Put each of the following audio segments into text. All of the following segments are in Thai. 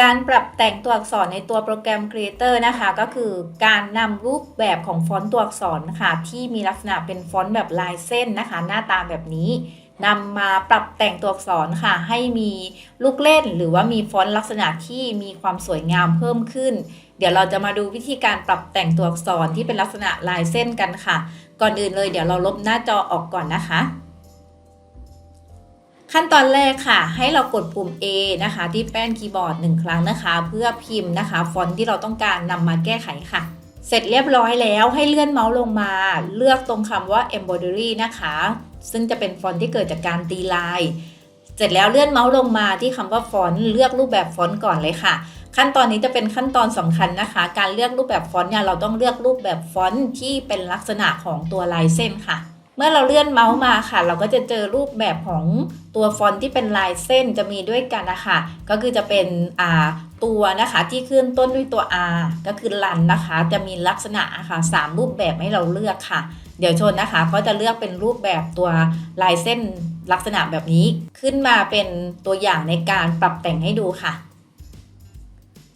การปรับแต่งตัวอักษรในตัวโปรแกรม Creator นะคะ ก็คือการนำรูปแบบของฟอนต์ตัวอักษรนะคะที่มีลักษณะเป็นฟอนต์แบบลายเส้นนะคะ หน้าตาแบบนี้นำมาปรับแต่งตัวอักษรค่ะ ให้มีลูกเล่น หรือว่ามีฟอนต์ลักษณะที่มีความสวยงามเพิ่มขึ้น เดี๋ยวเราจะมาดูวิธีการปรับแต่งตัวอักษรที่เป็นลักษณะลายเส้นกันค่ะ ก่อนอื่นเลยเดี๋ยวเราลบหน้าจอออกก่อนนะคะ ขั้นตอนแรกค่ะ ให้เรากดปุ่ม A นะคะ ที่แป้นคีย์บอร์ดหนึ่งครั้งนะคะ เพื่อพิมพ์นะคะ ฟอนต์ที่เราต้องการนำมาแก้ไขค่ะ เสร็จเรียบร้อยแล้วให้เลื่อนเมาส์ลงมา เลือกตรงคำว่า embroidery นะคะ ซึ่งจะเป็นฟอนต์ที่เกิดจากการตีลาย เสร็จแล้วเลื่อนเมาส์ลงมาที่คำว่าฟอนต์เลือกรูปแบบฟอนต์ก่อนเลยค่ะ ขั้นตอนนี้จะเป็นขั้นตอนสำคัญนะคะ การเลือกรูปแบบฟอนต์เนี่ยเราต้องเลือกรูปแบบฟอนต์ที่เป็นลักษณะของตัวลายเส้นค่ะ เมื่อเราเลื่อนเมาส์มาค่ะ เราก็จะเจอรูปแบบของตัวฟอนต์ที่เป็นลายเส้นจะมีด้วยกันนะคะก็คือจะเป็นอ่าตัวนะคะที่ขึ้นต้นด้วยตัว R ก็คือลันนะคะ จะมีลักษณะค่ะสามรูปแบบให้เราเลือกค่ะ เดี๋ยวชนนะคะ ก็จะเลือกเป็นรูปแบบตัวลายเส้นลักษณะแบบนี้ ขึ้นมาเป็นตัวอย่างในการปรับแต่งให้ดูค่ะ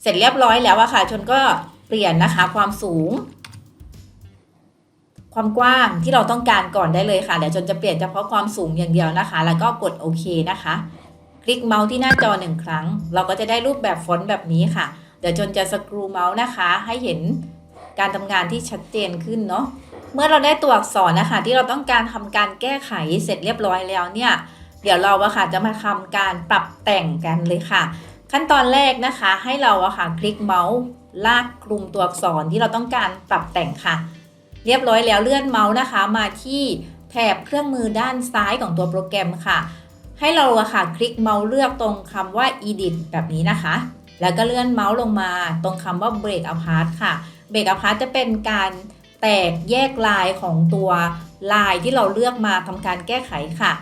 เสร็จเรียบร้อยแล้วอะค่ะ ชนก็เปลี่ยนนะคะ ความสูง ความกว้างที่เราต้องการก่อนได้เลยค่ะเดี๋ยวจนจะเปลี่ยนเฉพาะความสูงอย่างเดียวนะคะ แล้วก็กดโอเคนะคะ คลิกเมาส์ที่หน้าจอหนึ่งครั้ง เราก็จะได้รูปแบบฟอนต์แบบนี้ค่ะ เดี๋ยวจนจะสกรูเมาส์นะคะ ให้เห็นการทำงานที่ชัดเจนขึ้นเนาะเมื่อเราได้ตัวอักษรนะคะ ที่เราต้องการทำการแก้ไขเสร็จเรียบร้อยแล้วเนี่ยเดี๋ยวเราอะค่ะจะมาทำการปรับแต่งกันเลยค่ะ ขั้นตอนแรกนะคะ ให้เราอะค่ะคลิกเมาส์ลากกลุ่มตัวอักษรที่เราต้องการปรับแต่งค่ะ เรียบร้อยแล้วเลื่อนเมาส์นะคะ มาที่แถบเครื่องมือด้านซ้ายของตัวโปรแกรมค่ะ ให้เราอะค่ะคลิกเมาส์เลือกตรงคำว่า edit แบบนี้นะคะ แล้วก็เลื่อนเมาส์ลงมาตรงคำว่า break apart ค่ะ break apart จะเป็นการแตกแยกลายของตัวลายที่เราเลือกมาทำการแก้ไขค่ะ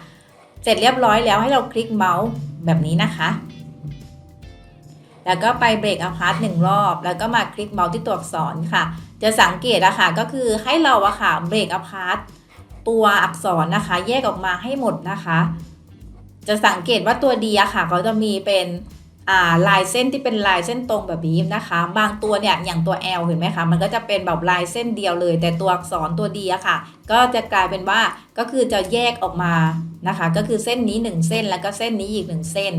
เสร็จเรียบร้อยแล้วให้เราคลิกเมาส์แบบนี้นะคะ แล้วก็ไป break apart หนึ่งรอบ แล้วก็มาคลิกเมาส์ที่ตัวอักษรค่ะ จะสังเกตอะค่ะก็คือให้เราอะค่ะ break apart ตัวอักษรนะคะ แยกออกมาให้หมดนะคะ จะสังเกตว่าตัวดีอะค่ะเขาจะมีเป็นาลายเส้นที่เป็นลายเส้นตรงแบบนี้นะคะ บางตัวเนี่ยอย่างตัว L เห็นไหมคะ มันก็จะเป็นแบบลายเส้นเดียวเลย แต่ตัวอักษรตัวดีอะค่ะ ก็จะกลายเป็นว่าก็คือจะแยกออกมานะคะ ก็คือเส้นนี้ 1 เส้นแล้วก็เส้นนี้อีก 1 เส้น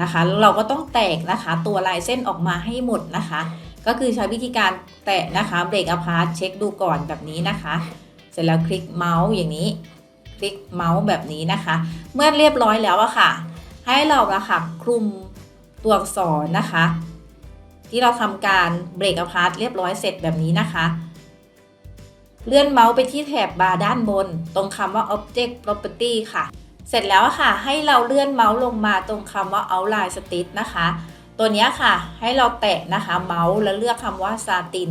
นะคะแล้วเราก็ต้องแตกนะคะ ตัวลายเส้นออกมาให้หมดนะคะ ก็คือใช้วิธีการแตะนะคะเบรกอพาร์ตเช็คดูก่อนแบบนี้นะคะ เสร็จแล้วคลิกเมาส์อย่างนี้ คลิกเมาส์แบบนี้นะคะ เมื่อเรียบร้อยแล้วอะค่ะ ให้เราอะค่ะคลุมตัวอักษรนะคะ ที่เราทำการเบรกอพาร์ตเรียบร้อยเสร็จแบบนี้นะคะเลื่อนเมาส์ไปที่แถบบาร์ด้านบน ตรงคำว่า object property ค่ะ เสร็จแล้วค่ะ ให้เราเลื่อนเมาส์ลงมาตรงคำว่า outline stitch นะคะ ตัวนี้ค่ะ ให้เราแตะนะคะเมาส์แล้วเลือกคำว่า satin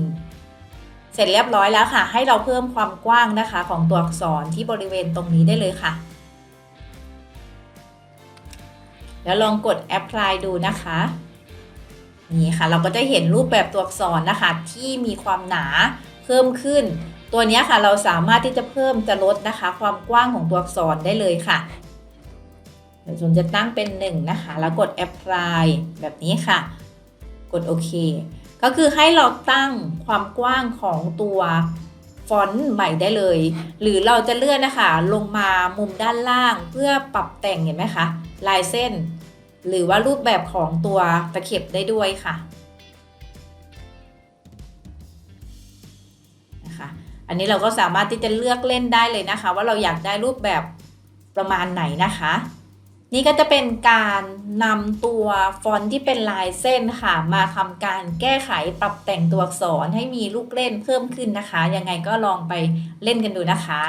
เสร็จเรียบร้อยแล้วค่ะ ให้เราเพิ่มความกว้างนะคะ ของตัวอักษรที่บริเวณตรงนี้ได้เลยค่ะ แล้วลองกด apply ดูนะคะนี่ค่ะเราก็จะเห็นรูปแบบตัวอักษรนะคะ ที่มีความหนาเพิ่มขึ้น ตัวนี้ค่ะเราสามารถที่จะเพิ่มจะลดนะคะ ความกว้างของตัวอักษรได้เลยค่ะ เดี๋ยวผมจะตั้งเป็น 1 นะคะ แล้วกด apply แบบนี้ค่ะ กดโอเค ก็คือให้เราตั้งความกว้างของตัวฟอนต์ใหม่ได้เลย หรือเราจะเลื่อนนะคะ ลงมามุมด้านล่างเพื่อปรับแต่งเห็นไหมคะลายเส้น หรือว่ารูปแบบของตัวตะเข็บได้ด้วยค่ะนะคะอันนี้เราก็สามารถที่จะเลือกเล่นได้เลยนะคะ ว่าเราอยากได้รูปแบบประมาณไหนนะคะ นี่ก็จะเป็นการนำตัวฟอนต์ที่เป็นลายเส้นค่ะ มาทำการแก้ไขปรับแต่งตัวอักษรให้มีลูกเล่นเพิ่มขึ้นนะคะ ยังไงก็ลองไปเล่นกันดูนะคะ